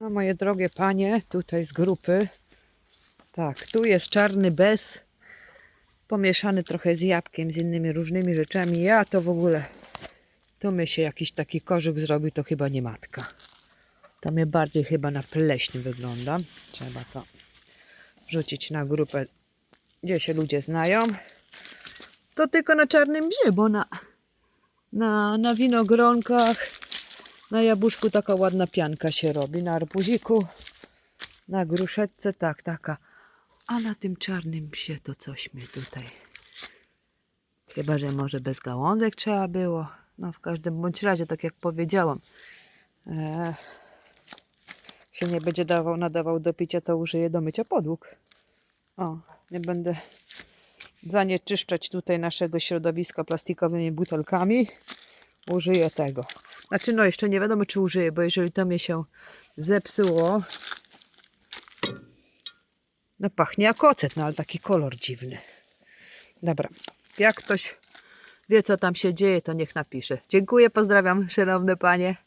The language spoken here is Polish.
No moje drogie panie, tutaj z grupy. Tak, tu jest czarny bez, pomieszany trochę z jabłkiem, z innymi różnymi rzeczami. Ja to w ogóle, to mi się jakiś taki korzyk zrobi, to chyba nie matka. To mnie bardziej chyba na pleśń wygląda. Trzeba to wrzucić na grupę, gdzie się ludzie znają. To tylko na czarnym bzie, bo na, na, na winogronkach, na jabłuszku taka ładna pianka się robi, na arbuziku, na gruszetce, tak, taka. A na tym czarnym psie to coś mnie tutaj. Chyba, że może bez gałązek trzeba było. No w każdym bądź razie, tak jak powiedziałam, e, się nie będzie dawał, nadawał do picia, to użyję do mycia podłóg. O, nie będę zanieczyszczać tutaj naszego środowiska plastikowymi butelkami. Użyję tego. Znaczy, no jeszcze nie wiadomo, czy użyję, bo jeżeli to mi się zepsuło, no pachnie jak ocet, no ale taki kolor dziwny. Dobra, jak ktoś wie, co tam się dzieje, to niech napisze. Dziękuję, pozdrawiam, szanowne panie.